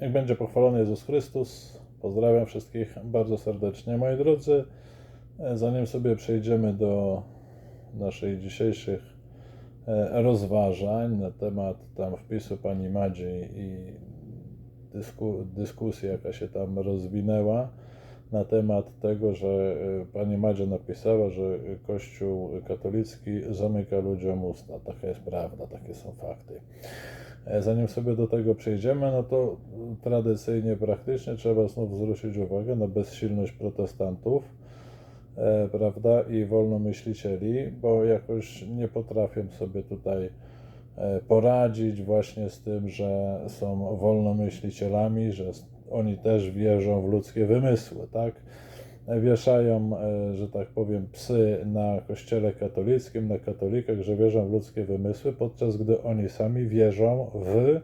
Niech będzie pochwalony Jezus Chrystus. Pozdrawiam wszystkich bardzo serdecznie. Moi drodzy, e, zanim sobie przejdziemy do naszych dzisiejszych e, rozważań na temat tam wpisu pani Madzi i dysku, dyskusji, jaka się tam rozwinęła na temat tego, że e, pani Madzia napisała, że Kościół katolicki zamyka ludziom usta. Taka jest prawda, takie są fakty. E, Zanim sobie do tego przejdziemy, no to tradycyjnie, praktycznie trzeba znów zwrócić uwagę na bezsilność protestantów, e, prawda, i wolnomyślicieli, bo jakoś nie potrafię sobie tutaj e, poradzić właśnie z tym, że są wolnomyślicielami, że oni też wierzą w ludzkie wymysły, tak? Wieszają, e, że tak powiem, psy na kościele katolickim, na katolikach, że wierzą w ludzkie wymysły, podczas gdy oni sami wierzą w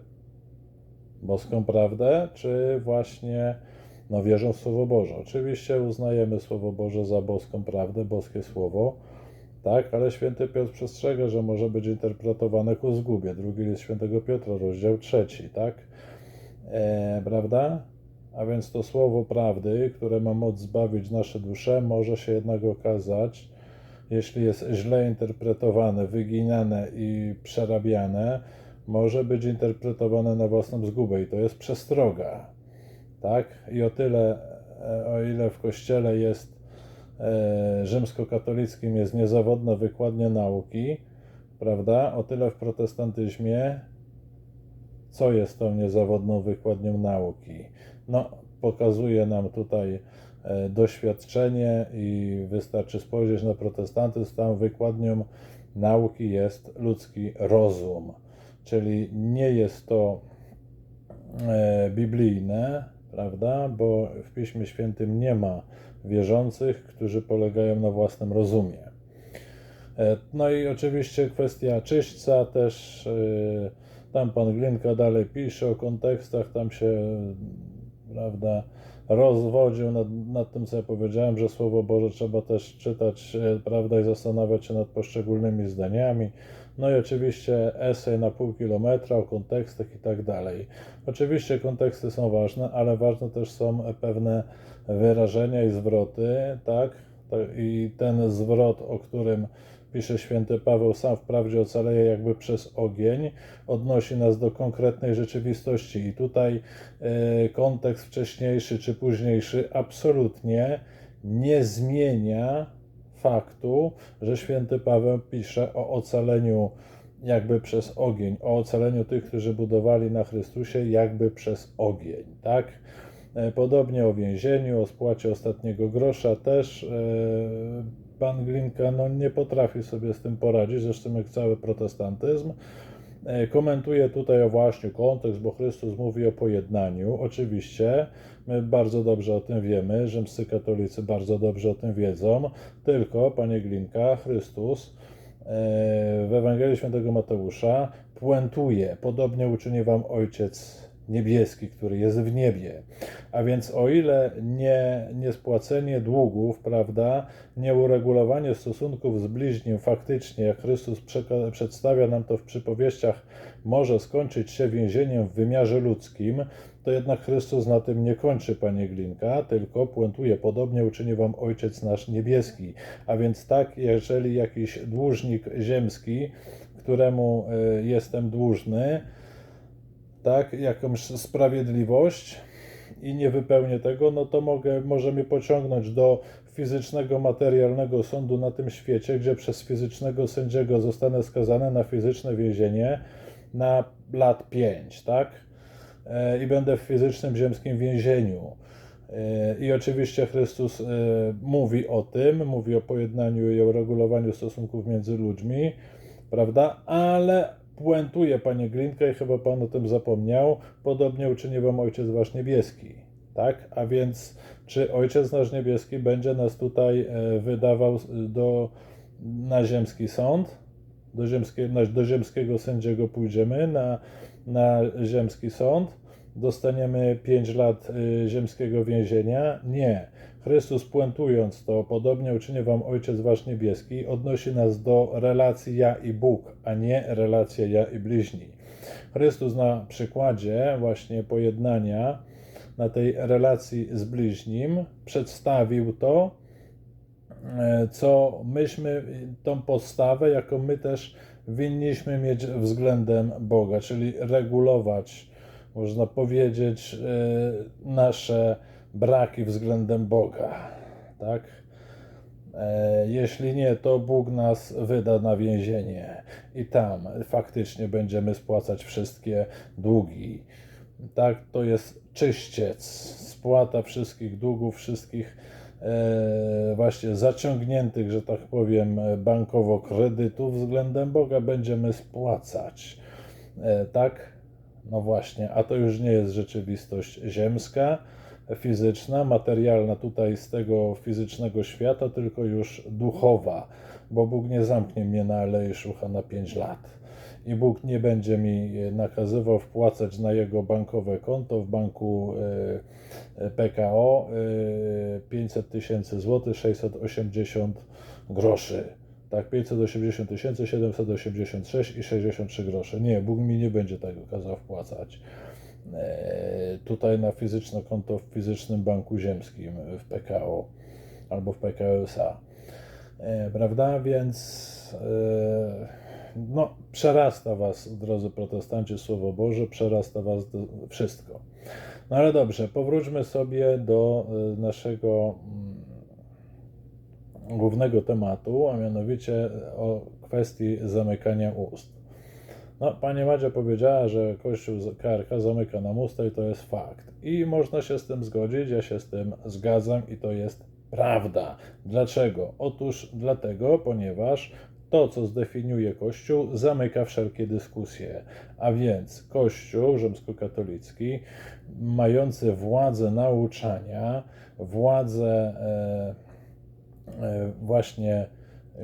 boską prawdę, czy właśnie no, wierzą w Słowo Boże. Oczywiście uznajemy Słowo Boże za boską prawdę, boskie Słowo, tak, ale święty Piotr przestrzega, że może być interpretowane ku zgubie. Drugi list świętego Piotra, rozdział trzeci, tak, e, prawda? A więc to Słowo prawdy, które ma moc zbawić nasze dusze, może się jednak okazać, jeśli jest źle interpretowane, wyginane i przerabiane, może być interpretowane na własną zgubę i to jest przestroga. Tak? I o tyle, e, o ile w Kościele jest e, rzymskokatolickim jest niezawodna wykładnia nauki, prawda? O tyle w protestantyzmie co jest tą niezawodną wykładnią nauki? No, pokazuje nam tutaj e, doświadczenie i wystarczy spojrzeć na protestantyzm, tam wykładnią nauki jest ludzki rozum, czyli nie jest to e, biblijne, prawda? Bo w Piśmie Świętym nie ma wierzących, którzy polegają na własnym rozumie. E, No i oczywiście kwestia czyśćca też. Tam pan Glinka dalej pisze o kontekstach, tam się, prawda, rozwodził nad, nad tym, co ja powiedziałem, że Słowo Boże trzeba też czytać, e, prawda, i zastanawiać się nad poszczególnymi zdaniami. No i oczywiście esej na pół kilometra o kontekstach i tak dalej. Oczywiście konteksty są ważne, ale ważne też są pewne wyrażenia i zwroty, tak? I ten zwrot, o którym pisze święty Paweł, sam wprawdzie ocaleje jakby przez ogień, odnosi nas do konkretnej rzeczywistości. I tutaj e, kontekst wcześniejszy czy późniejszy absolutnie nie zmienia faktu, że święty Paweł pisze o ocaleniu jakby przez ogień, o ocaleniu tych, którzy budowali na Chrystusie jakby przez ogień, tak? E, Podobnie o więzieniu, o spłacie ostatniego grosza też e, pan Glinka no, nie potrafi sobie z tym poradzić, zresztą jak cały protestantyzm. E, Komentuje tutaj o właśnie kontekst, bo Chrystus mówi o pojednaniu. Oczywiście, my bardzo dobrze o tym wiemy, rzymscy katolicy bardzo dobrze o tym wiedzą, tylko, panie Glinka, Chrystus w Ewangelii Świętego Mateusza puentuje, podobnie uczyni wam Ojciec niebieski, który jest w niebie. A więc o ile nie, nie spłacenie długów, prawda, nie uregulowanie stosunków z bliźnim faktycznie, jak Chrystus przedstawia nam to w przypowieściach, może skończyć się więzieniem w wymiarze ludzkim, to jednak Chrystus na tym nie kończy, panie Glinka, tylko puentuje, podobnie uczyni wam Ojciec nasz niebieski. A więc tak, jeżeli jakiś dłużnik ziemski, któremu y, jestem dłużny, tak, jakąś sprawiedliwość i nie wypełnię tego, no to mogę, może mnie pociągnąć do fizycznego, materialnego sądu na tym świecie, gdzie przez fizycznego sędziego zostanę skazany na fizyczne więzienie na lat 5, tak? E, I będę w fizycznym ziemskim więzieniu. E, I oczywiście Chrystus e, mówi o tym, mówi o pojednaniu i o regulowaniu stosunków między ludźmi, prawda? Ale puentuje Panie Glinka i chyba Pan o tym zapomniał, podobnie uczyni Wam Ojciec Wasz Niebieski, tak? A więc czy Ojciec nasz Niebieski będzie nas tutaj e, wydawał do, na ziemski sąd? Do, ziemskie, do ziemskiego sędziego pójdziemy, na, na ziemski sąd? Dostaniemy 5 lat y, ziemskiego więzienia? Nie. Chrystus puentując to, podobnie uczyni wam Ojciec Wasz Niebieski, odnosi nas do relacji ja i Bóg, a nie relacja ja i bliźni. Chrystus na przykładzie właśnie pojednania, na tej relacji z bliźnim, przedstawił to, e, co myśmy, tą postawę, jaką my też winniśmy mieć względem Boga, czyli regulować, można powiedzieć, e, nasze braki względem Boga. Tak? E, Jeśli nie, to Bóg nas wyda na więzienie i tam faktycznie będziemy spłacać wszystkie długi. Tak, to jest czyściec, spłata wszystkich długów, wszystkich e, właśnie zaciągniętych, że tak powiem, bankowo kredytów względem Boga będziemy spłacać. Tak? No właśnie, a to już nie jest rzeczywistość ziemska, fizyczna, materialna tutaj z tego fizycznego świata, tylko już duchowa, bo Bóg nie zamknie mnie na Alei Szucha na 5 lat. I Bóg nie będzie mi nakazywał wpłacać na jego bankowe konto w banku e, PKO e, 500 tysięcy złotych, 680 groszy. Tak, 580 tysięcy, 786 i 63 grosze. Nie, Bóg mi nie będzie tego kazał wpłacać. E, tutaj na fizyczne konto w fizycznym banku ziemskim w PKO albo w PKO SA. E, Prawda? Więc e, no, przerasta Was, drodzy protestanci, Słowo Boże, przerasta Was do, wszystko. No ale dobrze, powróćmy sobie do naszego mm, głównego tematu, a mianowicie o kwestii zamykania ust. No, pani Madzia powiedziała, że Kościół KRK zamyka nam usta i to jest fakt. I można się z tym zgodzić, ja się z tym zgadzam i to jest prawda. Dlaczego? Otóż dlatego, ponieważ to, co zdefiniuje Kościół, zamyka wszelkie dyskusje. A więc Kościół rzymskokatolicki, mający władzę nauczania, władzę e, właśnie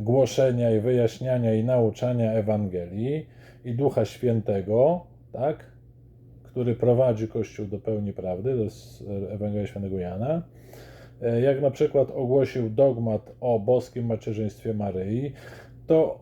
głoszenia i wyjaśniania i nauczania Ewangelii i Ducha Świętego, tak, który prowadzi Kościół do pełni prawdy, to jest Ewangelia Świętego Jana, E, jak na przykład ogłosił dogmat o boskim macierzyństwie Maryi, to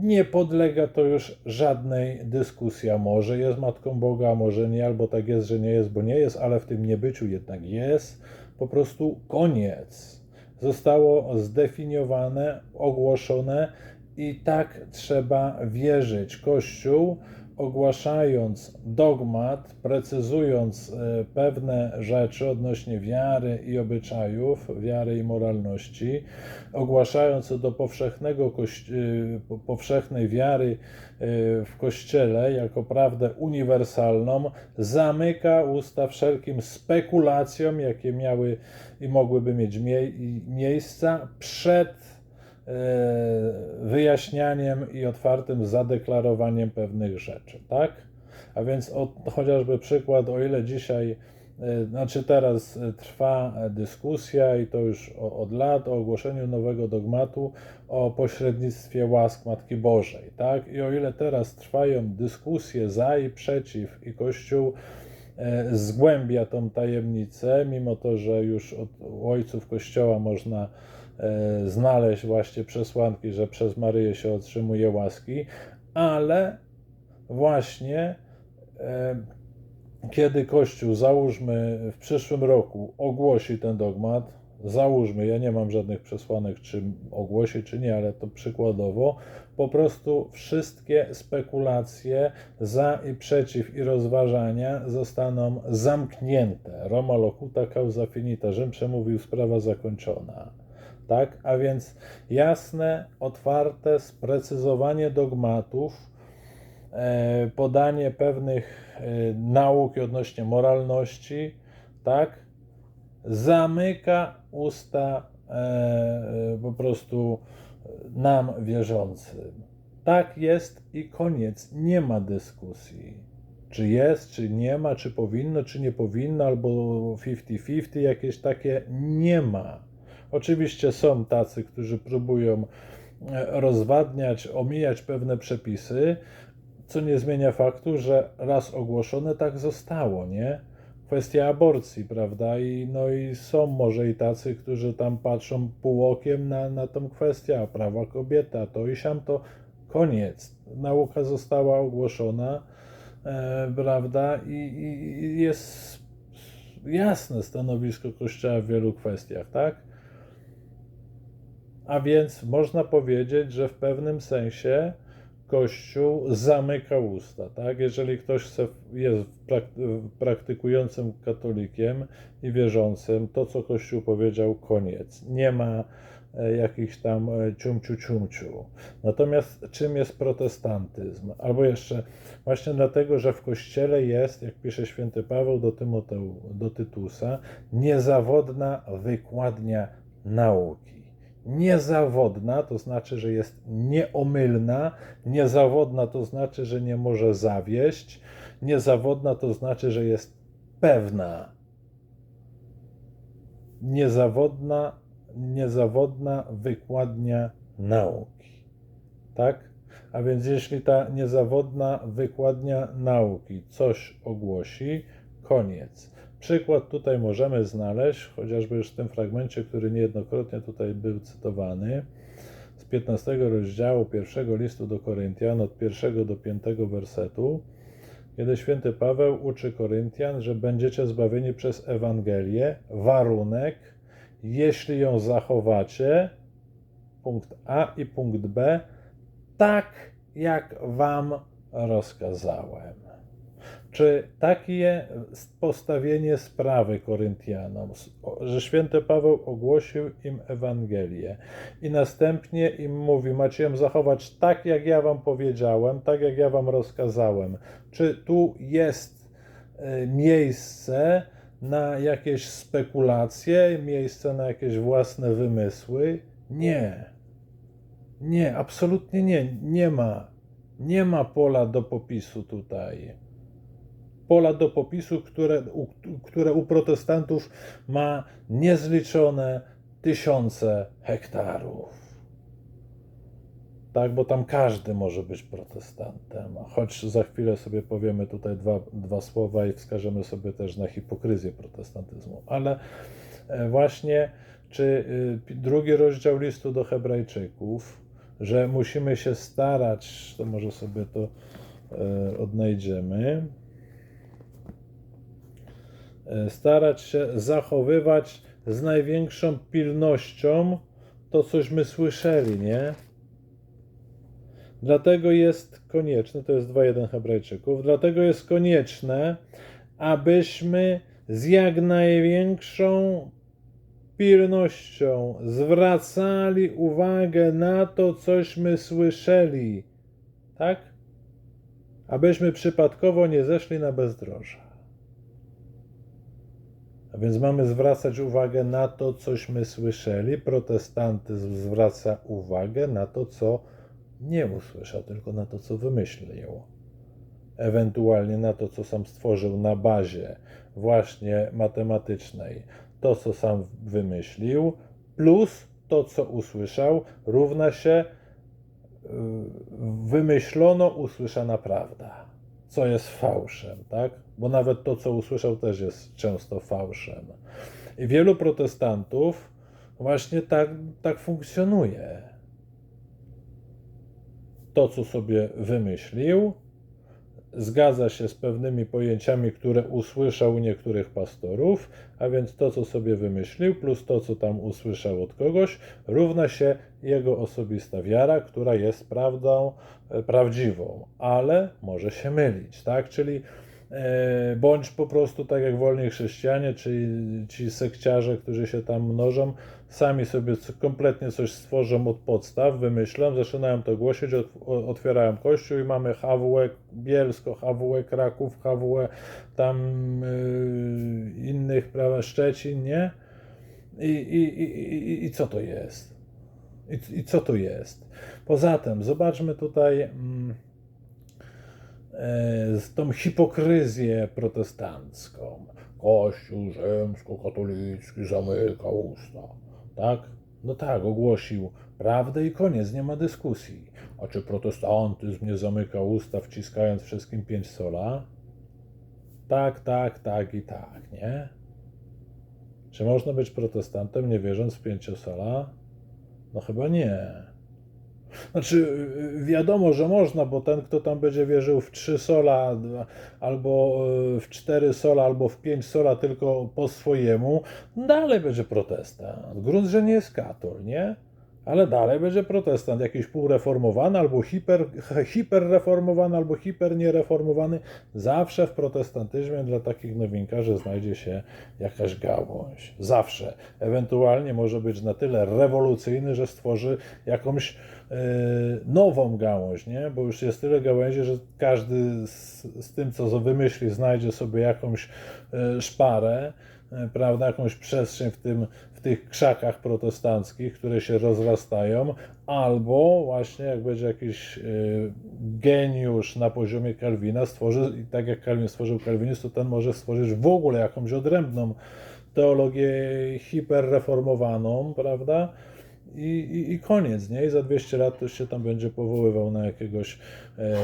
nie podlega to już żadnej dyskusji, a może jest Matką Boga, a może nie, albo tak jest, że nie jest, bo nie jest, ale w tym niebyciu jednak jest. Po prostu koniec. Zostało zdefiniowane, ogłoszone i tak trzeba wierzyć. Kościół, ogłaszając dogmat, precyzując e, pewne rzeczy odnośnie wiary i obyczajów, wiary i moralności, ogłaszając do powszechnego po- powszechnej wiary y, w Kościele jako prawdę uniwersalną, zamyka usta wszelkim spekulacjom, jakie miały i mogłyby mieć mie- miejsca przed e, wyjaśnianiem i otwartym zadeklarowaniem pewnych rzeczy, tak? A więc od, chociażby przykład, o ile dzisiaj, e, znaczy teraz e, trwa e, dyskusja i to już od lat o ogłoszeniu nowego dogmatu o pośrednictwie łask Matki Bożej, tak? I o ile teraz trwają dyskusje za i przeciw i Kościół e, zgłębia tą tajemnicę, mimo to, że już od ojców Kościoła można e, znaleźć właśnie przesłanki, że przez Maryję się otrzymuje łaski, ale właśnie e, kiedy Kościół, załóżmy w przyszłym roku, ogłosi ten dogmat, załóżmy, ja nie mam żadnych przesłanek, czy ogłosi, czy nie, ale to przykładowo, po prostu wszystkie spekulacje za i przeciw i rozważania zostaną zamknięte. Roma locuta causa finita, Rzym przemówił, sprawa zakończona. Tak? A więc jasne, otwarte sprecyzowanie dogmatów, e, podanie pewnych e, nauk odnośnie moralności, tak, zamyka usta e, po prostu nam wierzącym. Tak jest i koniec. Nie ma dyskusji. Czy jest, czy nie ma, czy powinno, czy nie powinno, albo 50-50, jakieś takie nie ma. Oczywiście są tacy, którzy próbują e, rozwadniać, omijać pewne przepisy, co nie zmienia faktu, że raz ogłoszone, tak zostało, nie? Kwestia aborcji, prawda? I, no i są może i tacy, którzy tam patrzą pół okiem na, na tą kwestię, a prawa kobieta, to i siam to koniec. Nauka została ogłoszona, e, prawda, i, i jest jasne stanowisko Kościoła w wielu kwestiach, tak? A więc można powiedzieć, że w pewnym sensie Kościół zamyka usta, tak? Jeżeli ktoś jest prak- praktykującym katolikiem i wierzącym, to co Kościół powiedział, koniec. Nie ma e, jakichś tam e, ciumciu ciumciu. Natomiast czym jest protestantyzm? Albo jeszcze właśnie dlatego, że w Kościele jest, jak pisze święty Paweł do, Tymoteu, do Tytusa, niezawodna wykładnia nauki. Niezawodna to znaczy, że jest nieomylna, niezawodna to znaczy, że nie może zawieść, niezawodna to znaczy, że jest pewna. Niezawodna, niezawodna wykładnia nauki. Tak? A więc jeśli ta niezawodna wykładnia nauki coś ogłosi, koniec. Przykład tutaj możemy znaleźć, chociażby już w tym fragmencie, który niejednokrotnie tutaj był cytowany, z 15 rozdziału pierwszego listu do Koryntian, od pierwszego do piątego wersetu, kiedy święty Paweł uczy Koryntian, że będziecie zbawieni przez Ewangelię, warunek, jeśli ją zachowacie, punkt A i punkt B, tak jak wam rozkazałem. Czy takie postawienie sprawy Koryntianom, że święty Paweł ogłosił im Ewangelię i następnie im mówi, macie ją zachować tak, jak ja wam powiedziałem, tak, jak ja wam rozkazałem. Czy tu jest e, miejsce na jakieś spekulacje, miejsce na jakieś własne wymysły? Nie. Nie, absolutnie nie. Nie ma. Nie ma pola do popisu tutaj pola do popisu, które u, które u protestantów ma niezliczone tysiące hektarów. Tak, bo tam każdy może być protestantem. Choć za chwilę sobie powiemy tutaj dwa, dwa słowa i wskażemy sobie też na hipokryzję protestantyzmu. Ale e, właśnie, czy y, drugi rozdział listu do Hebrajczyków, że musimy się starać, to może sobie to e, odnajdziemy. E, starać się zachowywać z największą pilnością to, cośmy słyszeli, nie? Dlatego jest konieczne, to jest 2.1 Hebrajczyków, dlatego jest konieczne, abyśmy z jak największą pilnością zwracali uwagę na to, cośmy słyszeli, tak? Abyśmy przypadkowo nie zeszli na bezdroża. A więc mamy zwracać uwagę na to, cośmy słyszeli. Protestantyzm zwraca uwagę na to, co nie usłyszał, tylko na to, co wymyślił. Ewentualnie na to, co sam stworzył na bazie właśnie matematycznej. To, co sam wymyślił, plus to, co usłyszał, równa się y, wymyślono usłyszana prawda, co jest fałszem, tak? bo nawet to, co usłyszał, też jest często fałszem. I wielu protestantów właśnie tak, tak funkcjonuje. To, co sobie wymyślił, zgadza się z pewnymi pojęciami, które usłyszał u niektórych pastorów, a więc to, co sobie wymyślił, plus to, co tam usłyszał od kogoś, równa się jego osobista wiara, która jest prawdą e, prawdziwą, ale może się mylić, tak? Czyli bądź po prostu tak jak wolni chrześcijanie, czyli ci sekciarze, którzy się tam mnożą, sami sobie kompletnie coś stworzą od podstaw, wymyślą, zaczynają to głosić, otwierają kościół i mamy HWE Bielsko, HWE Kraków, HWE tam yy, innych, prawda, Szczecin, nie? I, i, i, i co to jest? I, I co to jest? Poza tym, zobaczmy tutaj... Mm, E, tą hipokryzję protestancką. Kościół rzymskokatolicki zamyka usta. Tak? No tak, ogłosił prawdę i koniec, nie ma dyskusji. A czy protestantyzm nie zamyka usta, wciskając wszystkim pięć sola? Tak, tak, tak i tak, nie? Czy można być protestantem, nie wierząc w pięciosola? No chyba nie. Znaczy, y, wiadomo, że można, bo ten, kto tam będzie wierzył w 3 sola, dwa- albo y, w 4 sola, albo w 5 sola, tylko po swojemu, dalej będzie protestant. Grunt, że nie jest katol, nie? Ale dalej będzie protestant, jakiś półreformowany, albo hiper, hiperreformowany, albo hiperniereformowany. Zawsze w protestantyzmie dla takich nowinkarzy znajdzie się jakaś gałąź. Zawsze. Ewentualnie może być na tyle rewolucyjny, że stworzy jakąś e, nową gałąź, nie? Bo już jest tyle gałęzi, że każdy z, z tym, co wymyśli, znajdzie sobie jakąś e, szparę, e, prawda, jakąś przestrzeń w, tym, tych krzakach protestanckich, które się rozrastają, albo właśnie jak będzie jakiś e, geniusz na poziomie Kalwina stworzy, i tak jak Kalwin stworzył kalwinizm, to ten może stworzyć w ogóle jakąś odrębną teologię hiperreformowaną, prawda? I, i, I koniec, nie? I za 200 lat to się tam będzie powoływał na jakiegoś, e,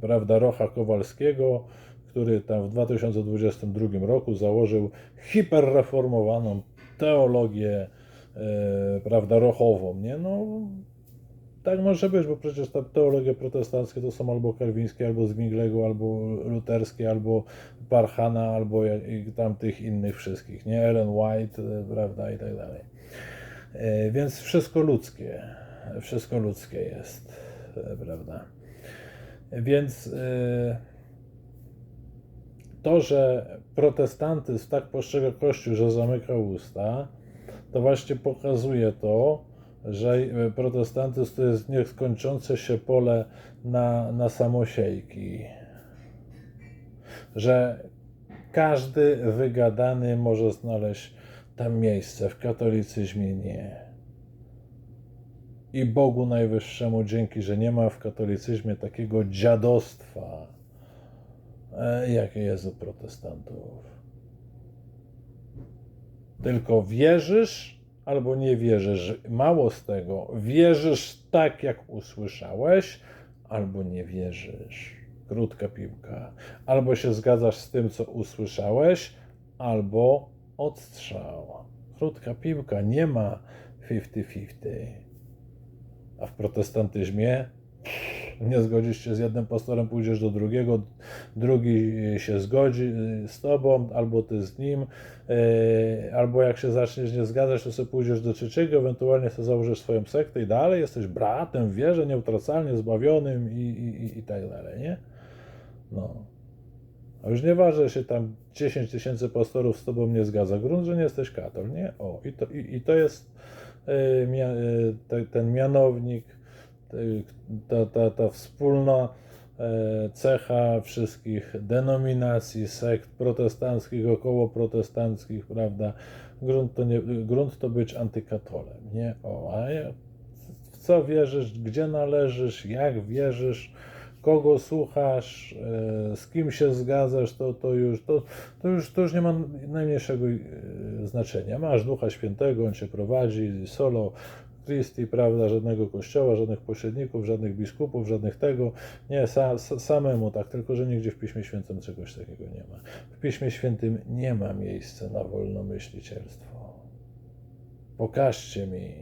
prawda, Rocha Kowalskiego, który tam w 2022 roku założył hiperreformowaną teologię, e, prawda, rochową, nie? No, tak może być, bo przecież te teologie protestanckie to są albo kalwińskie, albo Zwinglego, albo luterskie, albo Parchana, albo jak- tamtych innych wszystkich, nie? Ellen White, e, prawda, i tak dalej. E, Więc wszystko ludzkie, wszystko ludzkie jest, prawda. Więc e, to, że protestantyzm tak postrzega Kościół, że zamyka usta, to właśnie pokazuje to, że e, protestantyzm to jest nieskończące się pole na, na samosiejki. Że każdy wygadany może znaleźć tam miejsce, w katolicyzmie nie. I Bogu Najwyższemu dzięki, że nie ma w katolicyzmie takiego dziadostwa, e, jakie jest u protestantów. Tylko wierzysz albo nie wierzysz. Mało z tego, wierzysz tak, jak usłyszałeś, albo nie wierzysz. Krótka piłka. Albo się zgadzasz z tym, co usłyszałeś, albo odstrzał. Krótka piłka, nie ma 50-50. A w protestantyzmie nie zgodzisz się z jednym pastorem, pójdziesz do drugiego, drugi się zgodzi y, z tobą, albo ty z nim, yy, albo jak się zaczniesz nie zgadzać, to sobie pójdziesz do trzeciego, ewentualnie sobie założysz swoją sektę i dalej jesteś bratem wierze, nieutracalnie zbawionym i, i, i, i tak dalej, nie? No. A już nieważne, że się tam 10 tysięcy pastorów z tobą nie zgadza, grunt, że nie jesteś katol, nie? O, i to, i, i to jest y, mia, y, te, ten mianownik, y, ta, ta, ta wspólna e, cecha wszystkich denominacji, sekt protestanckich, około protestanckich, prawda? Grunt to, nie, grunt to być antykatolem, nie? O, a w co wierzysz, gdzie należysz, jak wierzysz, kogo słuchasz, e, z kim się zgadzasz, to, to, już, to, to, już, to już nie ma najmniejszego e, znaczenia. Masz Ducha Świętego, On cię prowadzi, solo Christi, prawda, żadnego kościoła, żadnych pośredników, żadnych biskupów, żadnych tego. Nie, sa, sa, samemu tak, tylko że nigdzie w Piśmie Świętym czegoś takiego nie ma. W Piśmie Świętym nie ma miejsca na wolnomyślicielstwo. Pokażcie mi,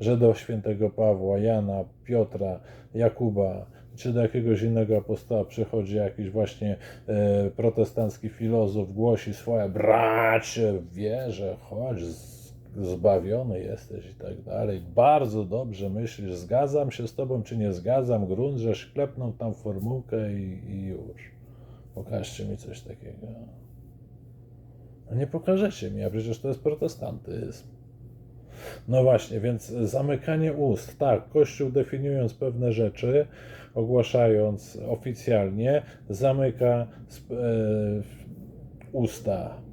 że do świętego Pawła, Jana, Piotra, Jakuba, czy do jakiegoś innego apostoła przychodzi jakiś właśnie e, protestancki filozof, głosi swoje bracie, wierzę, chodź, z- zbawiony jesteś i tak dalej. Bardzo dobrze myślisz, zgadzam się z tobą, czy nie zgadzam, grunt, że klepną tam formułkę i, i już. Pokażcie mi coś takiego. No nie pokażecie mi, a przecież to jest protestantyzm. No właśnie, więc zamykanie ust. Tak, Kościół definiując pewne rzeczy, ogłaszając oficjalnie, zamyka e, usta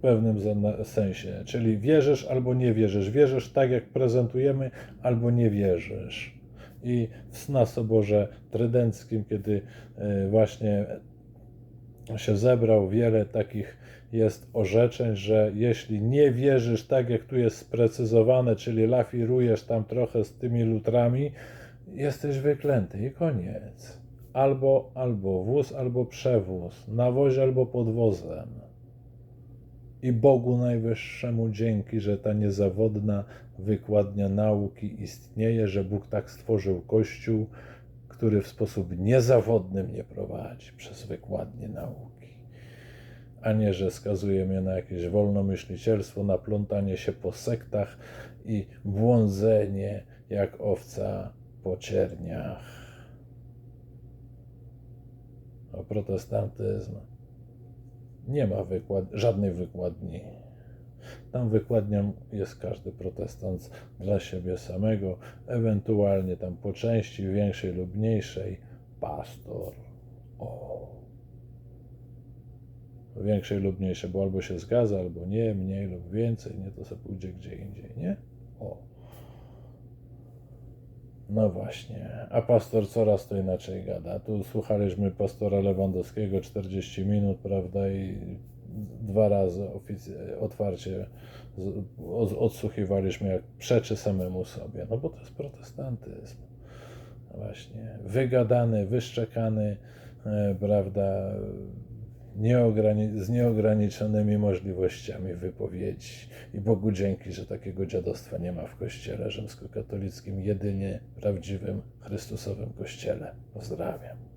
w pewnym sensie. Czyli wierzysz albo nie wierzysz. Wierzysz tak, jak prezentujemy, albo nie wierzysz. I w Sna Soborze Trydenckim, kiedy e, właśnie się zebrał wiele takich jest orzeczeń, że jeśli nie wierzysz tak, jak tu jest sprecyzowane, czyli lafirujesz tam trochę z tymi lutrami, jesteś wyklęty i koniec. Albo, albo wóz, albo przewóz, na wozie, albo pod wozem. I Bogu Najwyższemu dzięki, że ta niezawodna wykładnia nauki istnieje, że Bóg tak stworzył Kościół, który w sposób niezawodny mnie prowadzi przez wykładnię nauki. A nie, że skazuje mnie na jakieś wolnomyślicielstwo, na plątanie się po sektach i błądzenie jak owca po cierniach. A protestantyzm nie ma wykład, żadnej wykładni. Tam wykładnią jest każdy protestant dla siebie samego, ewentualnie tam po części większej lub mniejszej pastor. O. Większej lub mniejszej, bo albo się zgadza, albo nie, mniej lub więcej, nie, to sobie pójdzie gdzie indziej, nie? O. No właśnie, a pastor coraz to inaczej gada. Tu słuchaliśmy pastora Lewandowskiego 40 minut, prawda, i dwa razy otwarcie odsłuchiwaliśmy, jak przeczy samemu sobie. No bo to jest protestantyzm. No Właśnie, wygadany, wyszczekany, e, prawda, z nieograniczonymi możliwościami wypowiedzi. I Bogu dzięki, że takiego dziadostwa nie ma w Kościele rzymskokatolickim, jedynie prawdziwym Chrystusowym Kościele. Pozdrawiam.